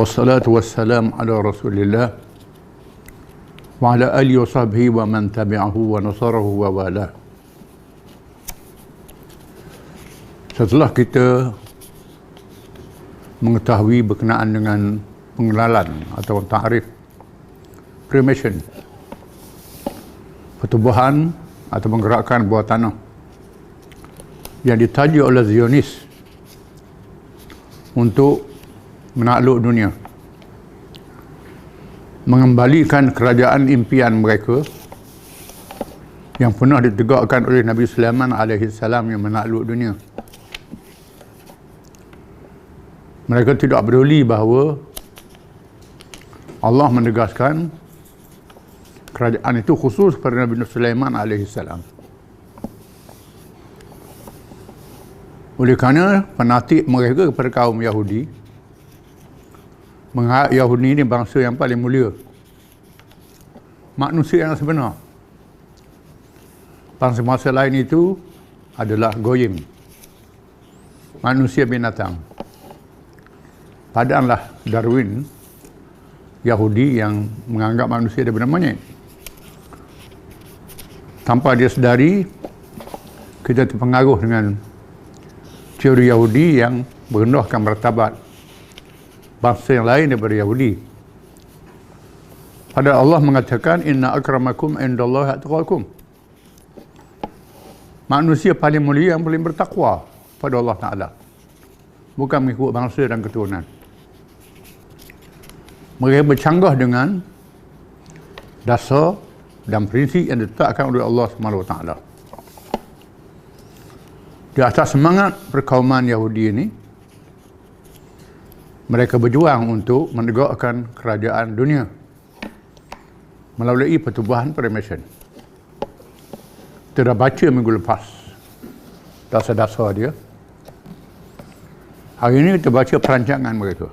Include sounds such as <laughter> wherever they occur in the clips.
والصلاة والسلام على رسول الله وعلى آله وصحبه ومن تبعه ونصره ووالاه Setelah kita mengetahui berkenaan dengan pengenalan atau tarif cremation pertubuhan atau penggerakan buah tanah yang ditaja oleh Zionis untuk menakluk dunia mengembalikan kerajaan impian mereka yang pernah ditegakkan oleh Nabi Sulaiman alaihi salam yang menakluk dunia mereka tidak peduli bahawa Allah menegaskan kerajaan itu khusus pada Nabi Sulaiman alaihi salam. Oleh kerana penatik mereka kepada kaum Yahudi menganggap Yahudi ini bangsa yang paling mulia. Manusia yang sebenar. Bangsa-bangsa lain itu adalah goyim. Manusia binatang. Padanlah Darwin Yahudi yang menganggap manusia daripada monyet. Tanpa dia sedari, kita terpengaruh dengan teori Yahudi yang merendahkan martabat bangsa yang lain daripada Yahudi. Padahal Allah mengatakan inna akramakum indallahi atqakum. Manusia paling mulia yang paling bertakwa pada Allah Taala. Bukan mengikut bangsa dan keturunan mereka bercanggah dengan dasar dan prinsip yang ditetapkan oleh Allah SWT. Di atas semangat perkauman Yahudi ini, mereka berjuang untuk menegakkan kerajaan dunia melalui pertubuhan Freemason. Kita dah baca minggu lepas dasar-dasar dia. Hari ini kita baca perancangan mereka.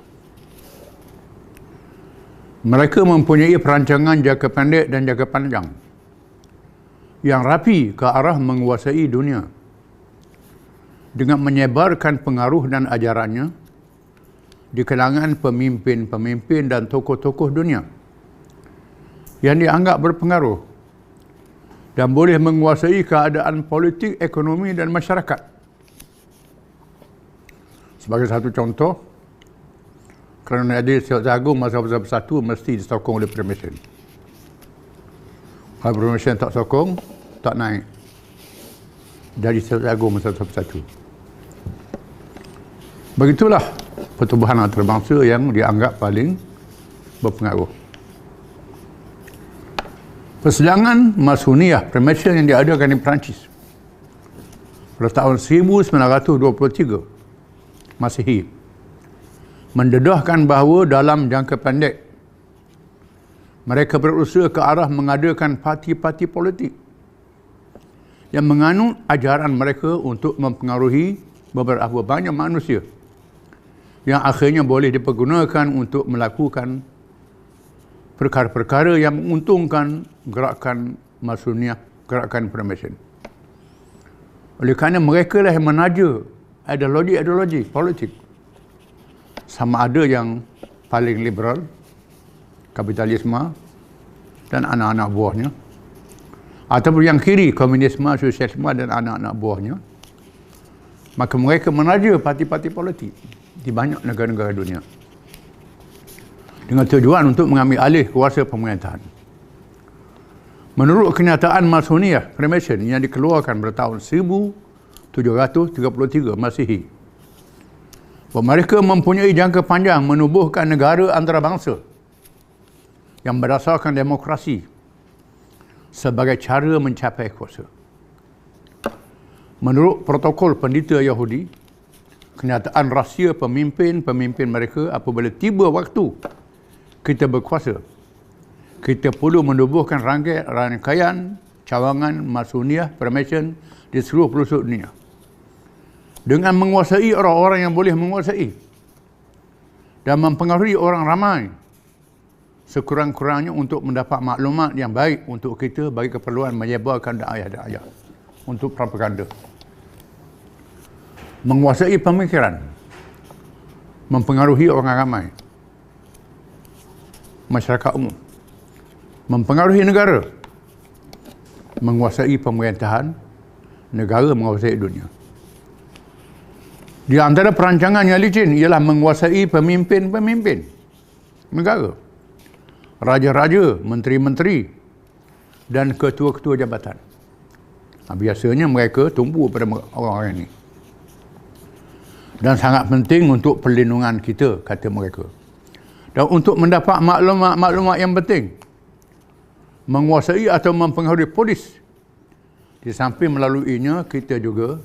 Mereka mempunyai perancangan jangka pendek dan jangka panjang yang rapi ke arah menguasai dunia dengan menyebarkan pengaruh dan ajarannya di kalangan pemimpin-pemimpin dan tokoh-tokoh dunia yang dianggap berpengaruh dan boleh menguasai keadaan politik, ekonomi dan masyarakat. Sebagai satu contoh, kerana ada Silat Agung masa bersatu mesti disokong oleh Permission. Kalau Permission tak sokong, tak naik. Dari Silat Agung masa bersatu. Begitulah pertubuhan antarabangsa yang dianggap paling berpengaruh. Persidangan Masuniah Permission yang diadakan di Perancis pada tahun 1923 Masihi mendedahkan bahawa dalam jangka pendek mereka berusaha ke arah mengadakan parti-parti politik yang menganut ajaran mereka untuk mempengaruhi beberapa banyak manusia yang akhirnya boleh dipergunakan untuk melakukan perkara-perkara yang menguntungkan gerakan masuniah, gerakan permission. Oleh kerana mereka lah yang menaja ideologi-ideologi politik. Sama ada yang paling liberal kapitalisme dan anak-anak buahnya. Ataupun yang kiri komunisme sosialisme dan anak-anak buahnya. Maka mereka menaja parti-parti politik di banyak negara-negara dunia dengan tujuan untuk mengambil alih kuasa pemerintahan menurut kenyataan Masoniah Freemason yang dikeluarkan pada tahun 1733 Masihi mereka mempunyai jangka panjang menubuhkan negara antarabangsa yang berdasarkan demokrasi sebagai cara mencapai kuasa. Menurut protokol pendeta Yahudi, kenyataan rahsia pemimpin-pemimpin mereka apabila tiba waktu kita berkuasa. Kita perlu menubuhkan rangkaian cawangan masuniah permission di seluruh pelosok dunia. Dengan menguasai orang-orang yang boleh menguasai dan mempengaruhi orang ramai sekurang-kurangnya untuk mendapat maklumat yang baik untuk kita bagi keperluan menyebarkan dakwah-dakwah untuk propaganda menguasai pemikiran, mempengaruhi orang ramai, masyarakat umum, mempengaruhi negara, menguasai pemerintahan, negara menguasai dunia. Di antara perancangan yang licin ialah menguasai pemimpin-pemimpin negara, raja-raja, menteri-menteri dan ketua-ketua jabatan. Biasanya mereka tumpu pada orang-orang ini dan sangat penting untuk perlindungan kita kata mereka. Dan untuk mendapat maklumat-maklumat yang penting. Menguasai atau mempengaruhi polis. Di samping melaluinya kita juga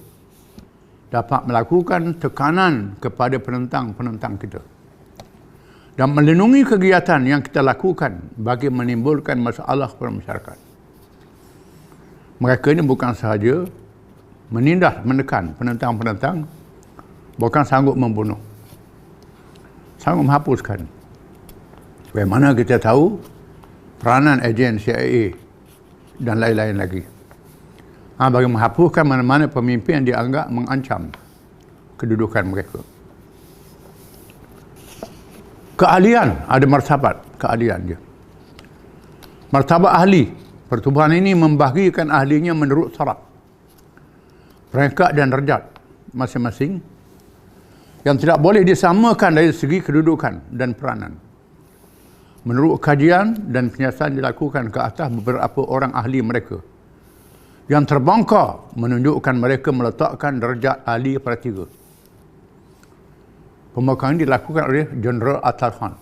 dapat melakukan tekanan kepada penentang-penentang kita. Dan melindungi kegiatan yang kita lakukan bagi menimbulkan masalah kepada masyarakat. Mereka ini bukan sahaja menindas, menekan penentang-penentang, bukan sanggup membunuh. Sanggup menghapuskan bagaimana kita tahu peranan ejen CIA dan lain-lain lagi? Ha, bagi menghapuskan mana-mana pemimpin yang dianggap mengancam kedudukan mereka. Keahlian ada martabat keahlian dia. Martabat ahli pertubuhan ini membahagikan ahlinya menurut syarat. Peringkat dan derajat masing-masing yang tidak boleh disamakan dari segi kedudukan dan peranan. Menurut kajian dan penyiasatan dilakukan ke atas beberapa orang ahli mereka yang terbangka menunjukkan mereka meletakkan derajat ahli pada tiga. Pembangkangan dilakukan oleh Jeneral Atal Khan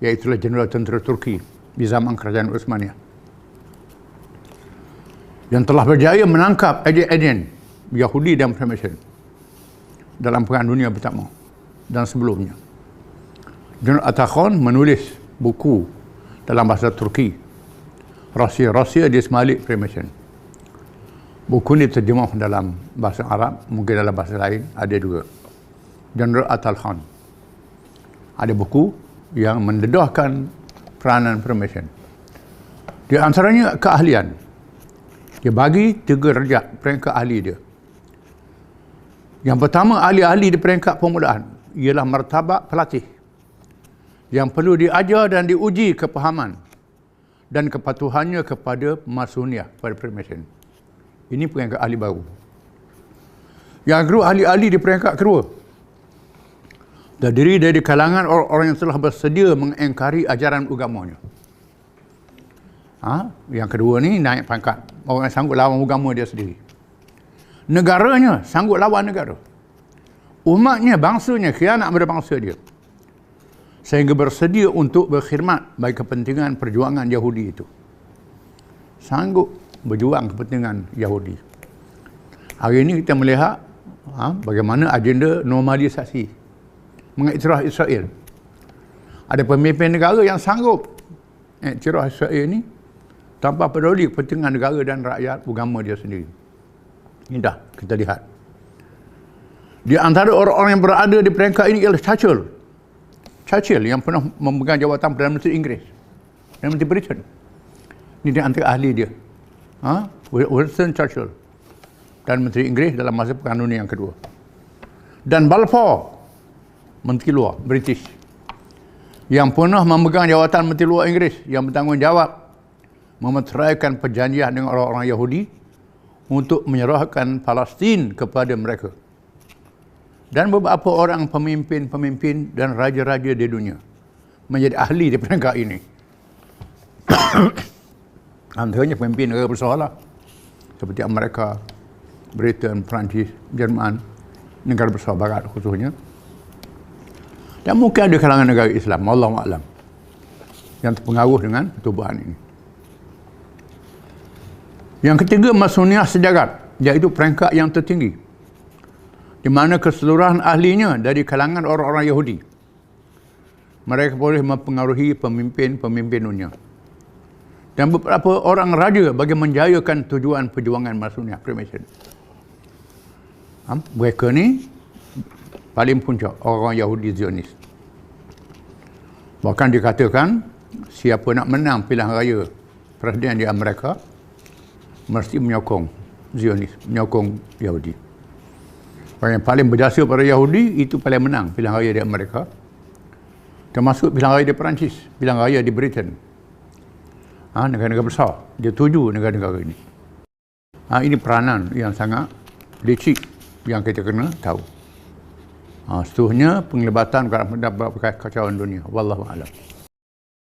iaitu Jeneral Tentera Turki di zaman Kerajaan Utsmaniyah yang telah berjaya menangkap ejen-ejen Yahudi dan Freemason dalam Perang Dunia Pertama dan sebelumnya. General Atakhon menulis buku dalam bahasa Turki Rahsia-Rahsia di Semalik Freemason. Buku ini terjemah dalam bahasa Arab, mungkin dalam bahasa lain, ada juga. General Atal Khan. Ada buku yang mendedahkan peranan Freemason. Di antaranya keahlian. Dia bagi tiga rejak peringkat ahli dia. Yang pertama ahli-ahli di peringkat permulaan ialah martabat pelatih yang perlu diajar dan diuji kepahaman dan kepatuhannya kepada masuniah pada permission. Ini peringkat ahli baru. Yang kedua ahli-ahli di peringkat kedua terdiri dari kalangan orang-orang yang telah bersedia mengengkari ajaran agamanya. Ha? Yang kedua ni naik pangkat. Orang yang sanggup lawan agama dia sendiri negaranya sanggup lawan negara. Umatnya, bangsanya khianat pada bangsa dia. Sehingga bersedia untuk berkhidmat bagi kepentingan perjuangan Yahudi itu. Sanggup berjuang kepentingan Yahudi. Hari ini kita melihat ha, bagaimana agenda normalisasi mengiktiraf Israel. Ada pemimpin negara yang sanggup iktiraf Israel ini tanpa peduli kepentingan negara dan rakyat agama dia sendiri. Ini dah kita lihat. Di antara orang-orang yang berada di peringkat ini ialah Churchill. Churchill yang pernah memegang jawatan Perdana Menteri Inggeris. Perdana Menteri Britain. Ini di antara ahli dia. Ha? Winston Churchill. Dan Menteri Inggeris dalam masa Perang Dunia yang kedua. Dan Balfour. Menteri Luar British. Yang pernah memegang jawatan Menteri Luar Inggeris. Yang bertanggungjawab memeteraikan perjanjian dengan orang-orang Yahudi untuk menyerahkan Palestin kepada mereka. Dan beberapa orang pemimpin-pemimpin dan raja-raja di dunia menjadi ahli di perangkat ini. <coughs> Antaranya pemimpin negara besar lah. Seperti Amerika, Britain, Perancis, Jerman, negara besar barat khususnya. Dan mungkin ada kalangan negara Islam, Allah Alam, yang terpengaruh dengan pertubuhan ini. Yang ketiga masuniah sejagat iaitu peringkat yang tertinggi di mana keseluruhan ahlinya dari kalangan orang-orang Yahudi. Mereka boleh mempengaruhi pemimpin-pemimpin dunia. Dan beberapa orang raja bagi menjayakan tujuan perjuangan Masuniyah Freemason. Ha? Mereka ni paling puncak orang Yahudi Zionis. Bahkan dikatakan siapa nak menang pilihan raya presiden di Amerika mesti menyokong Zionis, menyokong Yahudi. Orang yang paling berjasa pada Yahudi itu paling menang pilihan raya di Amerika. Termasuk pilihan raya di Perancis, pilihan raya di Britain. Ha, negara-negara besar. Dia tuju negara-negara ini. Ha, ini peranan yang sangat licik yang kita kena tahu. Ha, seterusnya penglibatan berkaitan kacauan dunia. Wallahu a'lam.